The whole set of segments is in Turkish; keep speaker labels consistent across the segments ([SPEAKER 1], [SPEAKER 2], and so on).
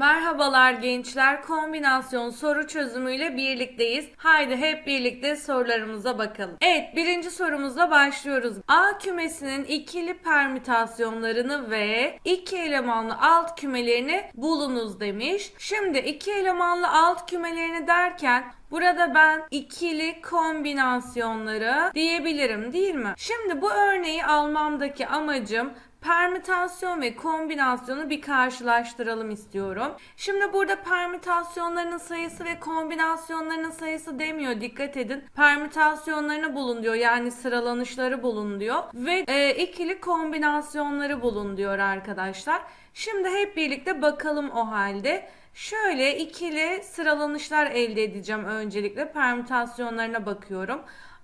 [SPEAKER 1] Merhabalar gençler. Kombinasyon soru çözümüyle birlikteyiz. Haydi hep birlikte sorularımıza bakalım. Evet birinci sorumuzla başlıyoruz. A kümesinin ikili permütasyonlarını ve iki elemanlı alt kümelerini bulunuz demiş. Şimdi iki elemanlı alt kümelerini derken Burada ben ikili kombinasyonları diyebilirim değil mi? Şimdi bu örneği almamdaki amacım permütasyon ve kombinasyonu bir karşılaştıralım istiyorum. Şimdi burada permütasyonlarının sayısı ve kombinasyonlarının sayısı demiyor. Dikkat edin. Permütasyonlarını bulun diyor. Yani sıralanışları bulun diyor. Ve e, ikili kombinasyonları bulun diyor arkadaşlar. Şimdi hep birlikte bakalım o halde. Şöyle ikili sıralanışlar elde edeceğim öncelikle. Permütasyonlarına bakıyorum.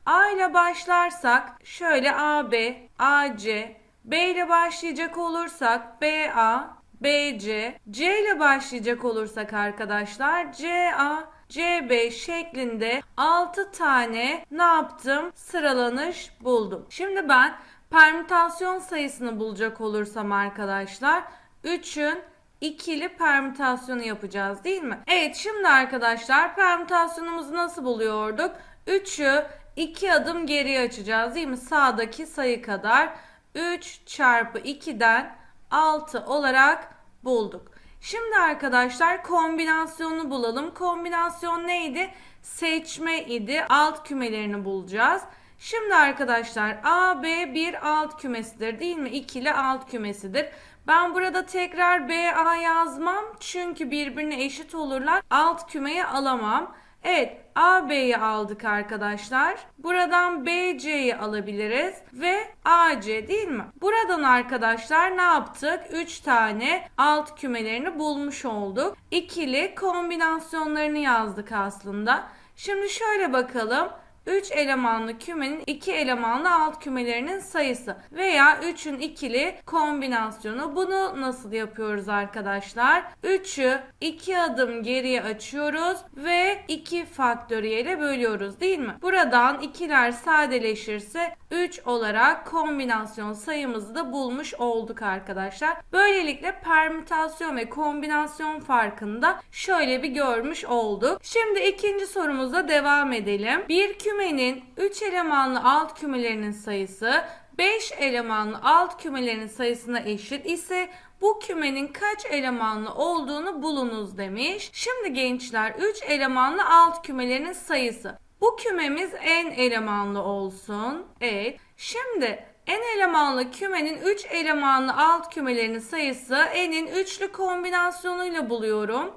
[SPEAKER 1] A ile başlarsak şöyle AB, AC, B ile başlayacak olursak BA, BC, C ile başlayacak olursak arkadaşlar CA, CB şeklinde 6 tane ne yaptım? Sıralanış buldum. Şimdi ben permütasyon sayısını bulacak olursam arkadaşlar 3'ün ikili permütasyonu yapacağız değil mi? Evet şimdi arkadaşlar permütasyonumuzu nasıl buluyorduk? 3'ü 2 adım geriye açacağız değil mi? Sağdaki sayı kadar 3 çarpı 2'den 6 olarak bulduk. Şimdi arkadaşlar kombinasyonu bulalım. Kombinasyon neydi? Seçme idi. Alt kümelerini bulacağız. Şimdi arkadaşlar A, B bir alt kümesidir değil mi? İkili alt kümesidir. Ben burada tekrar B, A yazmam. Çünkü birbirine eşit olurlar. Alt kümeyi alamam. Evet A, B'yi aldık arkadaşlar. Buradan B, C'yi alabiliriz ve A, C değil mi? Buradan arkadaşlar ne yaptık? 3 tane alt kümelerini bulmuş olduk. İkili kombinasyonlarını yazdık aslında. Şimdi şöyle bakalım. 3 elemanlı kümenin 2 elemanlı alt kümelerinin sayısı veya 3'ün ikili kombinasyonu. Bunu nasıl yapıyoruz arkadaşlar? 3'ü 2 adım geriye açıyoruz ve 2 faktöriyele bölüyoruz değil mi? Buradan ikiler sadeleşirse 3 olarak kombinasyon sayımızı da bulmuş olduk arkadaşlar. Böylelikle permütasyon ve kombinasyon farkında şöyle bir görmüş olduk. Şimdi ikinci sorumuzla devam edelim. Bir kümenin 3 elemanlı alt kümelerinin sayısı 5 elemanlı alt kümelerinin sayısına eşit ise bu kümenin kaç elemanlı olduğunu bulunuz demiş. Şimdi gençler 3 elemanlı alt kümelerin sayısı. Bu kümemiz en elemanlı olsun. Evet. Şimdi en elemanlı kümenin 3 elemanlı alt kümelerinin sayısı n'in üçlü kombinasyonuyla buluyorum.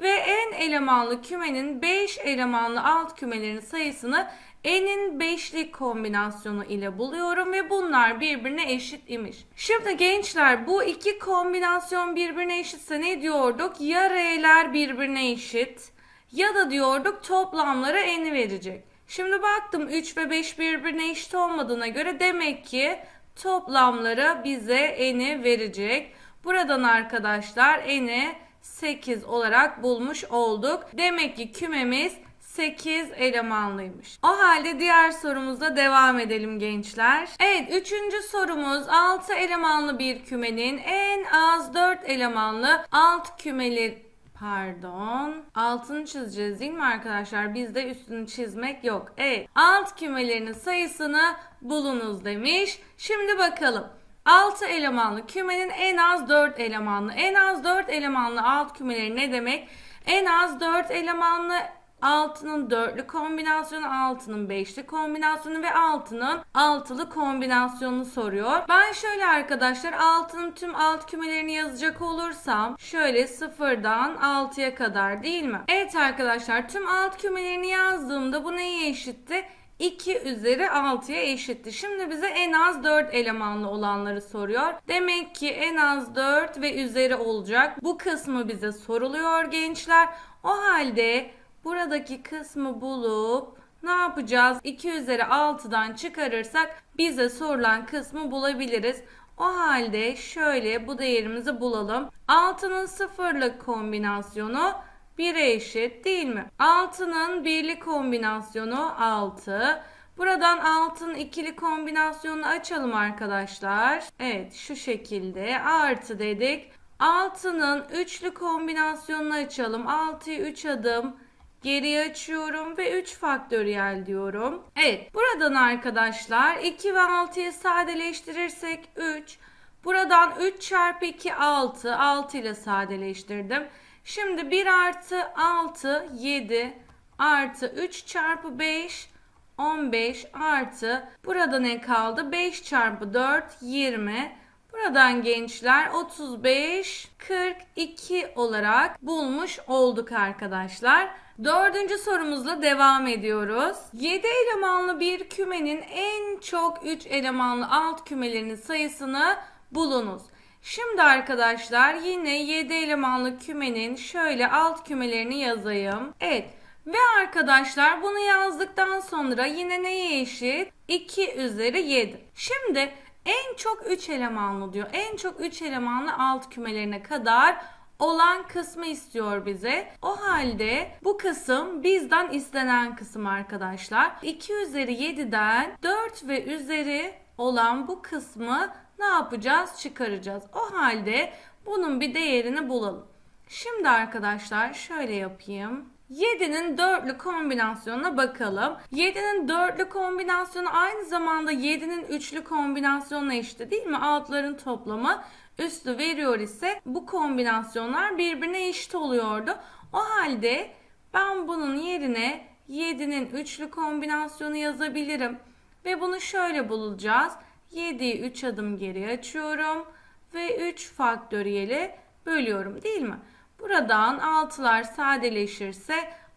[SPEAKER 1] Ve en elemanlı kümenin 5 elemanlı alt kümelerin sayısını n'in beşli kombinasyonu ile buluyorum ve bunlar birbirine eşit imiş. Şimdi gençler bu iki kombinasyon birbirine eşitse ne diyorduk? Ya r'ler birbirine eşit ya da diyorduk toplamları n'i verecek. Şimdi baktım 3 ve 5 birbirine eşit olmadığına göre demek ki toplamları bize n'i verecek. Buradan arkadaşlar n'i 8 olarak bulmuş olduk. Demek ki kümemiz 8 elemanlıymış. O halde diğer sorumuzda devam edelim gençler. Evet üçüncü sorumuz 6 elemanlı bir kümenin en az 4 elemanlı alt kümeleri Pardon. Altını çizeceğiz değil mi arkadaşlar? Bizde üstünü çizmek yok. Evet. Alt kümelerinin sayısını bulunuz demiş. Şimdi bakalım. 6 elemanlı kümenin en az 4 elemanlı. En az 4 elemanlı alt kümeleri ne demek? En az 4 elemanlı altının dörtlü kombinasyonu, altının beşli kombinasyonu ve altının altılı kombinasyonunu soruyor. Ben şöyle arkadaşlar altının tüm alt kümelerini yazacak olursam şöyle sıfırdan 6'ya kadar değil mi? Evet arkadaşlar tüm alt kümelerini yazdığımda bu neye eşitti? 2 üzeri 6'ya eşitti. Şimdi bize en az 4 elemanlı olanları soruyor. Demek ki en az 4 ve üzeri olacak. Bu kısmı bize soruluyor gençler. O halde buradaki kısmı bulup ne yapacağız? 2 üzeri 6'dan çıkarırsak bize sorulan kısmı bulabiliriz. O halde şöyle bu değerimizi bulalım. 6'nın sıfırlık kombinasyonu 1'e eşit değil mi? 6'nın birli kombinasyonu 6. Buradan 6'nın ikili kombinasyonunu açalım arkadaşlar. Evet şu şekilde artı dedik. 6'nın üçlü kombinasyonunu açalım. 6'yı 3 adım geriye açıyorum ve 3 faktöriyel diyorum. Evet buradan arkadaşlar 2 ve 6'yı sadeleştirirsek 3. Buradan 3 çarpı 2 6. 6 ile sadeleştirdim. Şimdi 1 artı 6 7 artı 3 çarpı 5 15 artı burada ne kaldı? 5 çarpı 4 20. Buradan gençler 35 42 olarak bulmuş olduk arkadaşlar. Dördüncü sorumuzla devam ediyoruz. 7 elemanlı bir kümenin en çok 3 elemanlı alt kümelerinin sayısını bulunuz. Şimdi arkadaşlar yine 7 elemanlı kümenin şöyle alt kümelerini yazayım. Evet ve arkadaşlar bunu yazdıktan sonra yine neye eşit? 2 üzeri 7. Şimdi en çok 3 elemanlı diyor. En çok 3 elemanlı alt kümelerine kadar olan kısmı istiyor bize. O halde bu kısım bizden istenen kısım arkadaşlar. 2 üzeri 7'den 4 ve üzeri olan bu kısmı ne yapacağız? Çıkaracağız. O halde bunun bir değerini bulalım. Şimdi arkadaşlar şöyle yapayım. 7'nin dörtlü kombinasyonuna bakalım. 7'nin dörtlü kombinasyonu aynı zamanda 7'nin üçlü kombinasyonuna eşit değil mi? Altların toplamı üstü veriyor ise bu kombinasyonlar birbirine eşit oluyordu. O halde ben bunun yerine 7'nin üçlü kombinasyonu yazabilirim. Ve bunu şöyle bulacağız. 7'yi 3 adım geri açıyorum ve 3 faktöriyeli bölüyorum değil mi? Buradan 6'lar sadeleşirse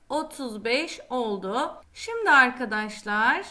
[SPEAKER 1] 35 oldu. Şimdi arkadaşlar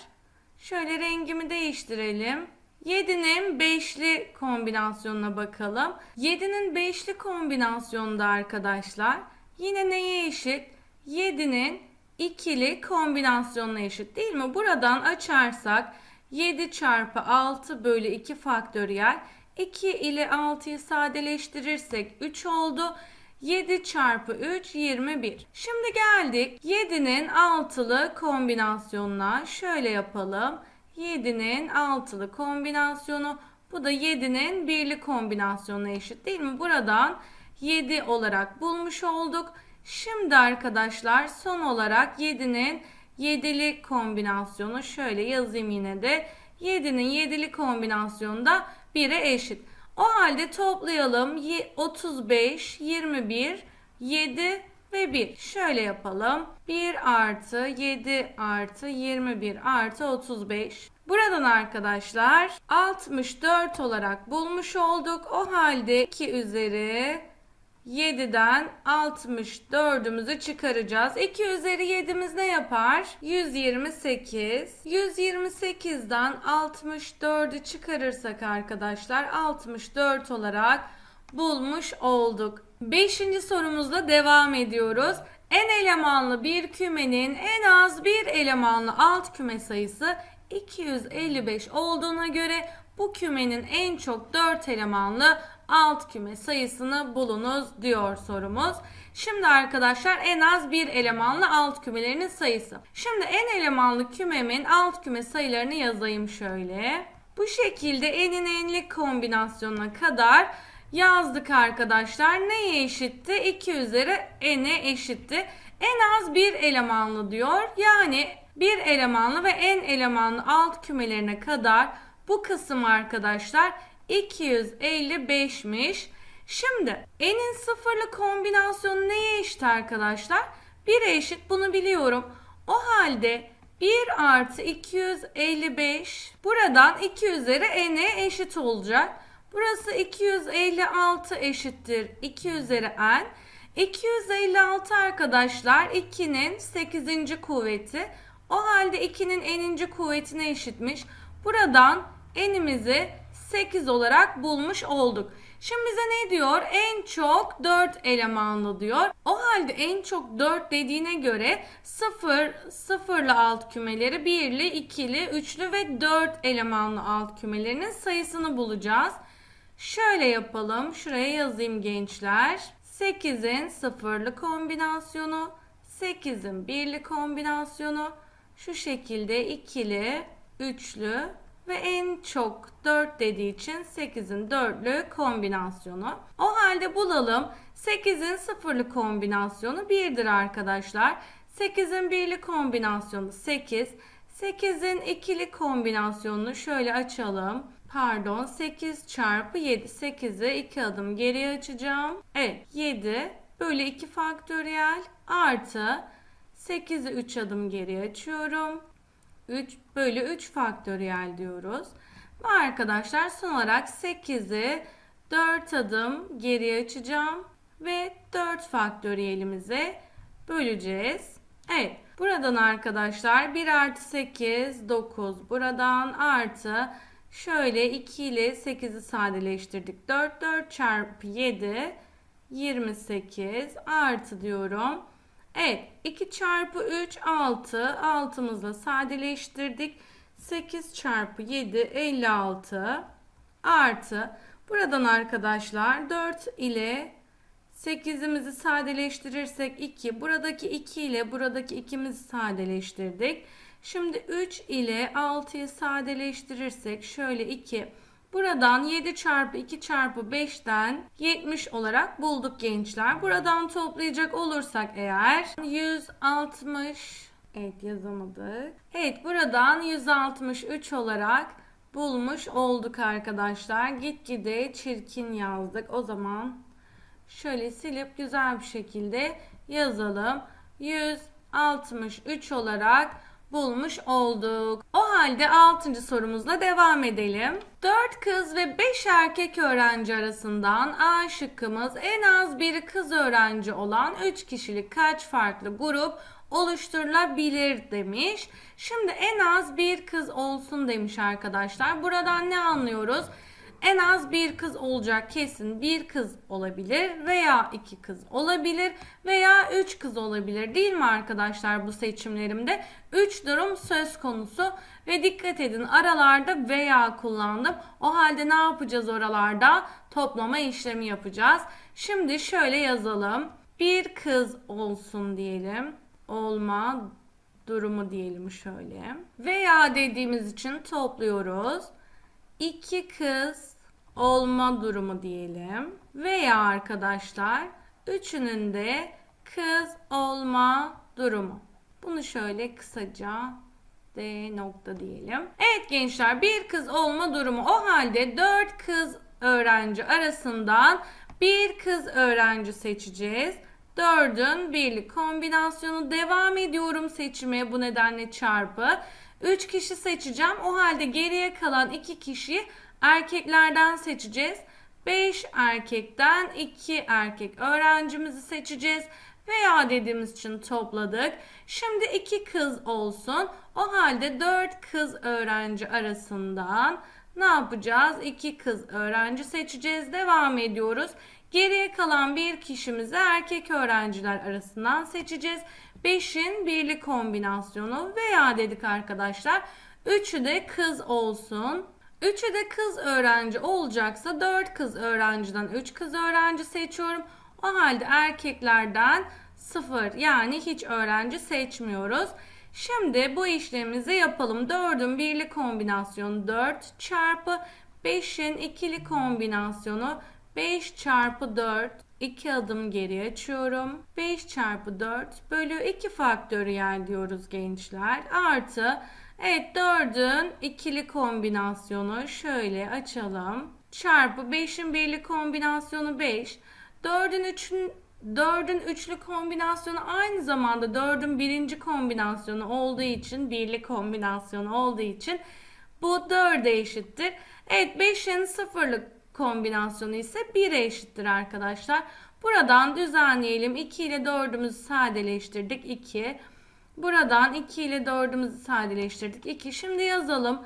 [SPEAKER 1] şöyle rengimi değiştirelim. 7'nin 5'li kombinasyonuna bakalım. 7'nin 5'li kombinasyonunda arkadaşlar yine neye eşit? 7'nin ikili kombinasyonuna eşit değil mi? Buradan açarsak 7 çarpı 6 bölü 2 faktöriyel 2 ile 6'yı sadeleştirirsek 3 oldu. 7 çarpı 3 21. Şimdi geldik 7'nin altılı kombinasyonuna. Şöyle yapalım. 7'nin altılı kombinasyonu. Bu da 7'nin birli kombinasyonuna eşit değil mi? Buradan 7 olarak bulmuş olduk. Şimdi arkadaşlar son olarak 7'nin 7'li kombinasyonu şöyle yazayım yine de. 7'nin 7'li kombinasyonu da 1'e eşit. O halde toplayalım. 35, 21, 7 ve 1. Şöyle yapalım. 1 artı 7 artı 21 artı 35. Buradan arkadaşlar 64 olarak bulmuş olduk. O halde 2 üzeri 7'den 64'ümüzü çıkaracağız. 2 üzeri 7'miz ne yapar? 128. 128'den 64'ü çıkarırsak arkadaşlar 64 olarak bulmuş olduk. 5. sorumuzla devam ediyoruz. En elemanlı bir kümenin en az bir elemanlı alt küme sayısı 255 olduğuna göre bu kümenin en çok 4 elemanlı alt küme sayısını bulunuz diyor sorumuz. Şimdi arkadaşlar en az bir elemanlı alt kümelerinin sayısı. Şimdi en elemanlı kümemin alt küme sayılarını yazayım şöyle. Bu şekilde enin enlik kombinasyonuna kadar yazdık arkadaşlar. Neye eşitti? 2 üzeri n'e eşitti. En az bir elemanlı diyor. Yani bir elemanlı ve en elemanlı alt kümelerine kadar bu kısım arkadaşlar 255'miş. Şimdi n'in sıfırlı kombinasyonu neye eşit arkadaşlar? 1'e eşit bunu biliyorum. O halde 1 artı 255 buradan 2 üzeri n'e eşit olacak. Burası 256 eşittir 2 üzeri n. 256 arkadaşlar 2'nin 8. kuvveti. O halde 2'nin n'inci kuvvetine eşitmiş. Buradan n'imizi 8 olarak bulmuş olduk. Şimdi bize ne diyor? En çok 4 elemanlı diyor. O halde en çok 4 dediğine göre 0, 0'lı alt kümeleri 1'li, 2'li, 3'lü ve 4 elemanlı alt kümelerinin sayısını bulacağız. Şöyle yapalım. Şuraya yazayım gençler. 8'in sıfırlı kombinasyonu, 8'in birli kombinasyonu, şu şekilde ikili, üçlü ve en çok 4 dediği için 8'in dörtlü kombinasyonu. O halde bulalım. 8'in sıfırlı kombinasyonu 1'dir arkadaşlar. 8'in birli kombinasyonu 8. 8'in ikili kombinasyonunu şöyle açalım. Pardon 8 çarpı 7. 8'i 2 adım geriye açacağım. Evet 7 bölü 2 faktöriyel artı 8'i 3 adım geriye açıyorum. 3 bölü 3 faktöriyel diyoruz. Ve arkadaşlar son olarak 8'i 4 adım geriye açacağım ve 4 faktöriyelimize böleceğiz. Evet buradan arkadaşlar 1 artı 8 9 buradan artı şöyle 2 ile 8'i sadeleştirdik. 4 4 çarpı 7 28 artı diyorum. Evet 2 çarpı 3 6 6'mızla sadeleştirdik. 8 çarpı 7 56 artı buradan arkadaşlar 4 ile 8'imizi sadeleştirirsek 2 buradaki 2 ile buradaki 2'mizi sadeleştirdik. Şimdi 3 ile 6'yı sadeleştirirsek şöyle 2 Buradan 7 çarpı 2 çarpı 5'ten 70 olarak bulduk gençler. Buradan toplayacak olursak eğer 160 Evet yazamadık. Evet buradan 163 olarak bulmuş olduk arkadaşlar. Gitgide çirkin yazdık. O zaman şöyle silip güzel bir şekilde yazalım. 163 olarak bulmuş olduk. O halde 6. sorumuzla devam edelim. 4 kız ve 5 erkek öğrenci arasından A şıkkımız en az bir kız öğrenci olan 3 kişilik kaç farklı grup oluşturulabilir demiş. Şimdi en az bir kız olsun demiş arkadaşlar. Buradan ne anlıyoruz? En az bir kız olacak kesin bir kız olabilir veya iki kız olabilir veya üç kız olabilir değil mi arkadaşlar bu seçimlerimde? Üç durum söz konusu ve dikkat edin aralarda veya kullandım. O halde ne yapacağız oralarda? Toplama işlemi yapacağız. Şimdi şöyle yazalım. Bir kız olsun diyelim. Olma durumu diyelim şöyle. Veya dediğimiz için topluyoruz. İki kız olma durumu diyelim. Veya arkadaşlar üçünün de kız olma durumu. Bunu şöyle kısaca D nokta diyelim. Evet gençler bir kız olma durumu o halde dört kız öğrenci arasından bir kız öğrenci seçeceğiz. Dördün birlik kombinasyonu devam ediyorum seçime bu nedenle çarpı. 3 kişi seçeceğim. O halde geriye kalan 2 kişiyi erkeklerden seçeceğiz. 5 erkekten 2 erkek öğrencimizi seçeceğiz. Veya dediğimiz için topladık. Şimdi 2 kız olsun. O halde 4 kız öğrenci arasından ne yapacağız? 2 kız öğrenci seçeceğiz. Devam ediyoruz. Geriye kalan bir kişimizi erkek öğrenciler arasından seçeceğiz. 5'in birli kombinasyonu veya dedik arkadaşlar. 3'ü de kız olsun. 3'ü de kız öğrenci olacaksa 4 kız öğrenciden 3 kız öğrenci seçiyorum. O halde erkeklerden 0 yani hiç öğrenci seçmiyoruz. Şimdi bu işlemimizi yapalım. 4'ün birli kombinasyonu 4 çarpı 5'in ikili kombinasyonu 5 çarpı 4 2 adım geri açıyorum. 5 çarpı 4 bölü 2 faktöriyel diyoruz gençler. Artı evet 4'ün ikili kombinasyonu şöyle açalım. Çarpı 5'in birli kombinasyonu 5. 4'ün 3'ün 4'ün üçlü kombinasyonu aynı zamanda 4'ün birinci kombinasyonu olduğu için birli kombinasyonu olduğu için bu 4'e eşittir. Evet 5'in sıfırlık kombinasyonu ise 1'e eşittir arkadaşlar. Buradan düzenleyelim. 2 ile 4'ümüzü sadeleştirdik. 2. Buradan 2 ile 4'ümüzü sadeleştirdik. 2. Şimdi yazalım.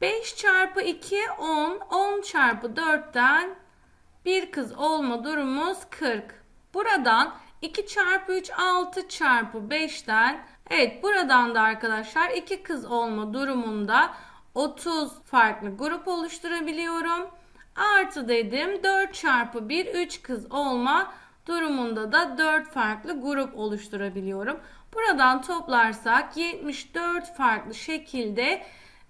[SPEAKER 1] 5 çarpı 2 10. 10 çarpı 4'ten bir kız olma durumumuz 40. Buradan 2 çarpı 3 6 çarpı 5'ten evet buradan da arkadaşlar 2 kız olma durumunda 30 farklı grup oluşturabiliyorum. Artı dedim 4 çarpı 1 3 kız olma durumunda da 4 farklı grup oluşturabiliyorum. Buradan toplarsak 74 farklı şekilde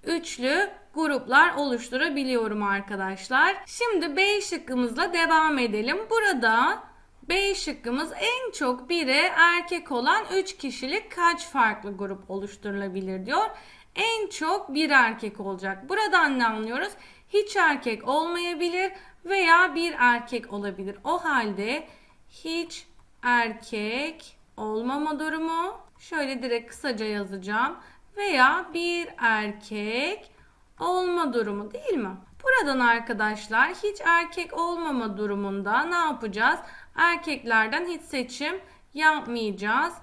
[SPEAKER 1] üçlü gruplar oluşturabiliyorum arkadaşlar. Şimdi B şıkkımızla devam edelim. Burada B şıkkımız en çok biri erkek olan 3 kişilik kaç farklı grup oluşturulabilir diyor. En çok bir erkek olacak. Buradan ne anlıyoruz? Hiç erkek olmayabilir veya bir erkek olabilir. O halde hiç erkek olmama durumu şöyle direkt kısaca yazacağım veya bir erkek olma durumu değil mi? Buradan arkadaşlar hiç erkek olmama durumunda ne yapacağız? Erkeklerden hiç seçim yapmayacağız.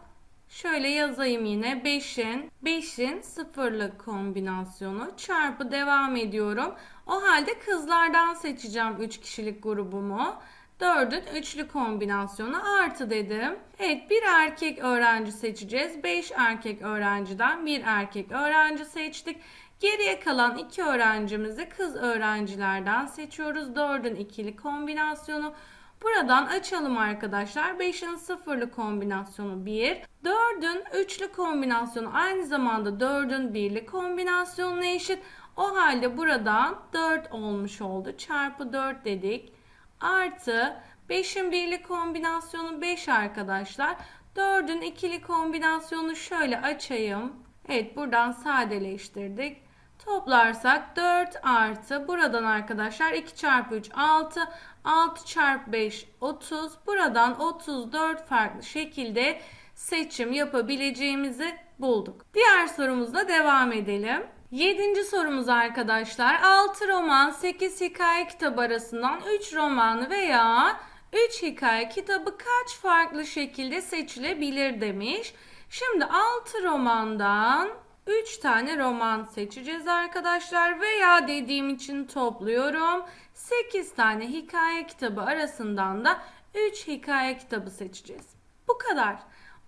[SPEAKER 1] Şöyle yazayım yine 5'in 5'in sıfırlı kombinasyonu çarpı devam ediyorum. O halde kızlardan seçeceğim 3 kişilik grubumu. 4'ün üçlü kombinasyonu artı dedim. Evet bir erkek öğrenci seçeceğiz. 5 erkek öğrenciden bir erkek öğrenci seçtik. Geriye kalan iki öğrencimizi kız öğrencilerden seçiyoruz. 4'ün ikili kombinasyonu. Buradan açalım arkadaşlar. 5'in sıfırlı kombinasyonu 1. 4'ün üçlü kombinasyonu aynı zamanda 4'ün birli kombinasyonuna eşit. O halde buradan 4 olmuş oldu. Çarpı 4 dedik. Artı 5'in birli kombinasyonu 5 arkadaşlar. 4'ün ikili kombinasyonu şöyle açayım. Evet buradan sadeleştirdik. Toplarsak 4 artı buradan arkadaşlar 2 çarpı 3 6 6 çarpı 5 30 buradan 34 farklı şekilde seçim yapabileceğimizi bulduk. Diğer sorumuzla devam edelim. Yedinci sorumuz arkadaşlar 6 roman 8 hikaye kitabı arasından 3 romanı veya 3 hikaye kitabı kaç farklı şekilde seçilebilir demiş. Şimdi 6 romandan 3 tane roman seçeceğiz arkadaşlar veya dediğim için topluyorum. 8 tane hikaye kitabı arasından da 3 hikaye kitabı seçeceğiz. Bu kadar.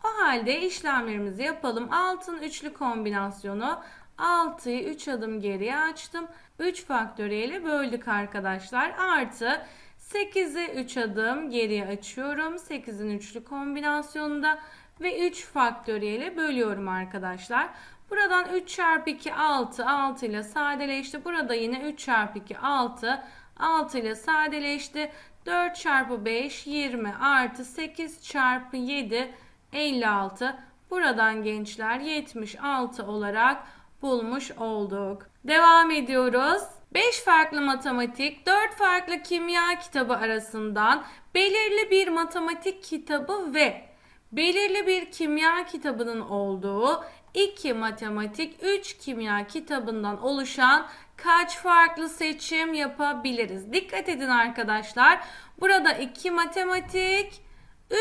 [SPEAKER 1] O halde işlemlerimizi yapalım. Altın üçlü kombinasyonu 6'yı 3 adım geriye açtım. 3 faktöriyeli böldük arkadaşlar. Artı 8'i 3 adım geriye açıyorum. 8'in üçlü kombinasyonunda ve 3 faktöriyeli bölüyorum arkadaşlar. Buradan 3 çarpı 2 6 6 ile sadeleşti. Burada yine 3 çarpı 2 6 6 ile sadeleşti. 4 çarpı 5 20 artı 8 çarpı 7 56. Buradan gençler 76 olarak bulmuş olduk. Devam ediyoruz. 5 farklı matematik, 4 farklı kimya kitabı arasından belirli bir matematik kitabı ve belirli bir kimya kitabının olduğu 2 matematik, 3 kimya kitabından oluşan kaç farklı seçim yapabiliriz? Dikkat edin arkadaşlar. Burada 2 matematik,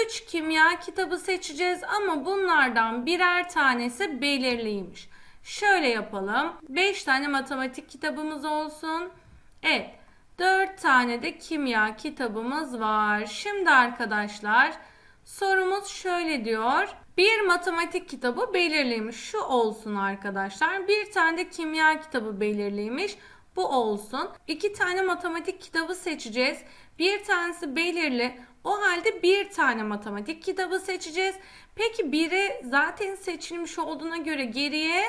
[SPEAKER 1] 3 kimya kitabı seçeceğiz ama bunlardan birer tanesi belirliymiş. Şöyle yapalım. 5 tane matematik kitabımız olsun. Evet. 4 tane de kimya kitabımız var. Şimdi arkadaşlar sorumuz şöyle diyor. Bir matematik kitabı belirliymiş. Şu olsun arkadaşlar. Bir tane de kimya kitabı belirliymiş. Bu olsun. İki tane matematik kitabı seçeceğiz. Bir tanesi belirli. O halde bir tane matematik kitabı seçeceğiz. Peki biri zaten seçilmiş olduğuna göre geriye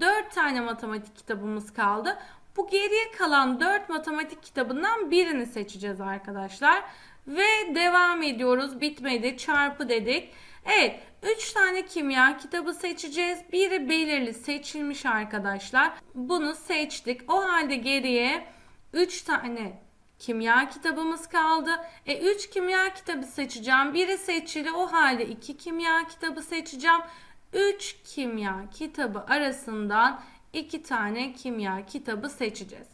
[SPEAKER 1] 4 tane matematik kitabımız kaldı. Bu geriye kalan 4 matematik kitabından birini seçeceğiz arkadaşlar. Ve devam ediyoruz. Bitmedi. Çarpı dedik. Evet. 3 tane kimya kitabı seçeceğiz. Biri belirli seçilmiş arkadaşlar. Bunu seçtik. O halde geriye 3 tane kimya kitabımız kaldı. E 3 kimya kitabı seçeceğim. Biri seçili. O halde 2 kimya kitabı seçeceğim. 3 kimya kitabı arasından 2 tane kimya kitabı seçeceğiz.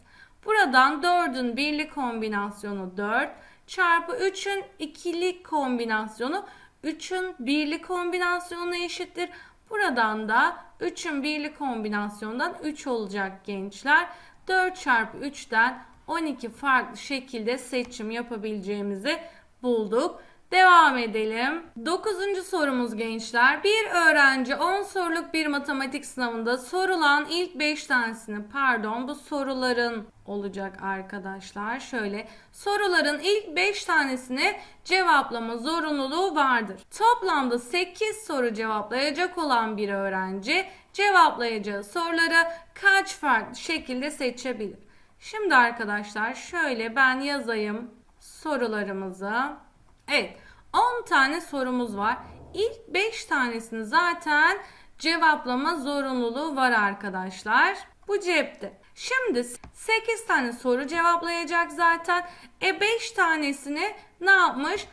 [SPEAKER 1] Buradan 4'ün birli kombinasyonu 4 çarpı 3'ün ikili kombinasyonu 3'ün birli kombinasyonu eşittir. Buradan da 3'ün birli kombinasyondan 3 olacak gençler. 4 çarpı 3'ten 12 farklı şekilde seçim yapabileceğimizi bulduk. Devam edelim. Dokuzuncu sorumuz gençler. Bir öğrenci 10 soruluk bir matematik sınavında sorulan ilk 5 tanesini pardon bu soruların olacak arkadaşlar. Şöyle soruların ilk 5 tanesini cevaplama zorunluluğu vardır. Toplamda 8 soru cevaplayacak olan bir öğrenci cevaplayacağı soruları kaç farklı şekilde seçebilir? Şimdi arkadaşlar şöyle ben yazayım sorularımızı. Evet 10 tane sorumuz var. İlk 5 tanesini zaten cevaplama zorunluluğu var arkadaşlar. Bu cepte. Şimdi 8 tane soru cevaplayacak zaten. E 5 tanesini ne yapmış?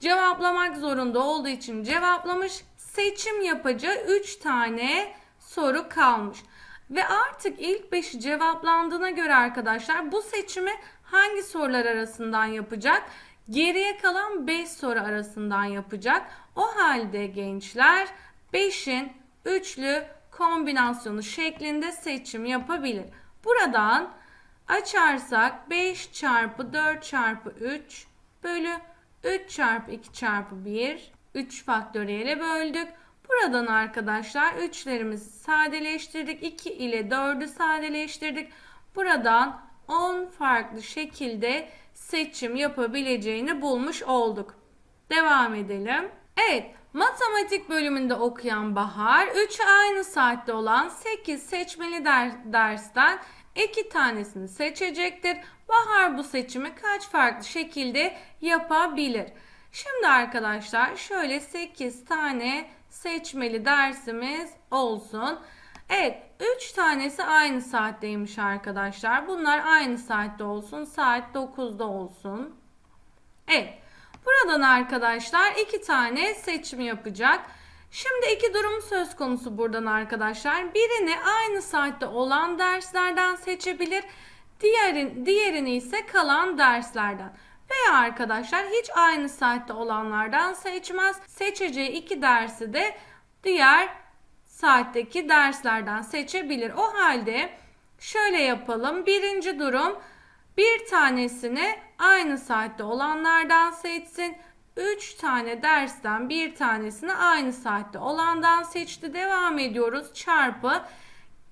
[SPEAKER 1] Cevaplamak zorunda olduğu için cevaplamış. Seçim yapacağı 3 tane soru kalmış. Ve artık ilk 5'i cevaplandığına göre arkadaşlar bu seçimi hangi sorular arasından yapacak? Geriye kalan 5 soru arasından yapacak. O halde gençler 5'in üçlü kombinasyonu şeklinde seçim yapabilir. Buradan açarsak 5 çarpı 4 çarpı 3 bölü 3 çarpı 2 çarpı 1 3 faktöriyele böldük. Buradan arkadaşlar 3'lerimizi sadeleştirdik. 2 ile 4'ü sadeleştirdik. Buradan 10 farklı şekilde seçim yapabileceğini bulmuş olduk. Devam edelim. Evet, matematik bölümünde okuyan Bahar 3 aynı saatte olan 8 seçmeli der- dersten 2 tanesini seçecektir. Bahar bu seçimi kaç farklı şekilde yapabilir? Şimdi arkadaşlar şöyle 8 tane seçmeli dersimiz olsun. Evet 3 tanesi aynı saatteymiş arkadaşlar. Bunlar aynı saatte olsun. Saat 9'da olsun. Evet. Buradan arkadaşlar iki tane seçim yapacak. Şimdi iki durum söz konusu buradan arkadaşlar. Birini aynı saatte olan derslerden seçebilir. Diğerin, diğerini ise kalan derslerden. Veya arkadaşlar hiç aynı saatte olanlardan seçmez. Seçeceği iki dersi de diğer saatteki derslerden seçebilir. O halde şöyle yapalım. Birinci durum bir tanesini aynı saatte olanlardan seçsin. 3 tane dersten bir tanesini aynı saatte olandan seçti. Devam ediyoruz. Çarpı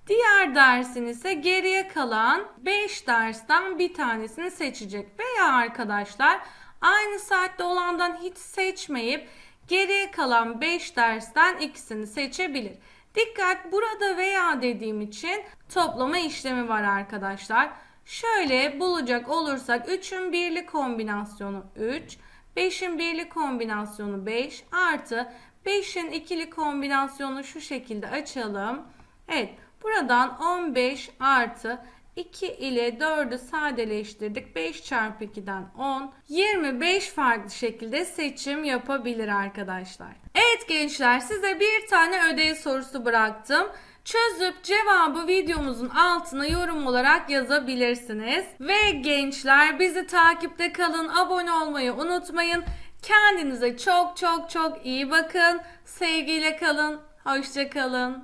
[SPEAKER 1] Diğer dersin ise geriye kalan 5 dersten bir tanesini seçecek. Veya arkadaşlar aynı saatte olandan hiç seçmeyip geriye kalan 5 dersten ikisini seçebilir. Dikkat burada veya dediğim için toplama işlemi var arkadaşlar. Şöyle bulacak olursak 3'ün birli kombinasyonu 3, 5'in birli kombinasyonu 5 artı 5'in ikili kombinasyonu şu şekilde açalım. Evet buradan 15 artı 2 ile 4'ü sadeleştirdik. 5 çarpı 2'den 10. 25 farklı şekilde seçim yapabilir arkadaşlar. Evet gençler size bir tane ödev sorusu bıraktım. Çözüp cevabı videomuzun altına yorum olarak yazabilirsiniz. Ve gençler bizi takipte kalın, abone olmayı unutmayın. Kendinize çok çok çok iyi bakın. Sevgiyle kalın. Hoşça kalın.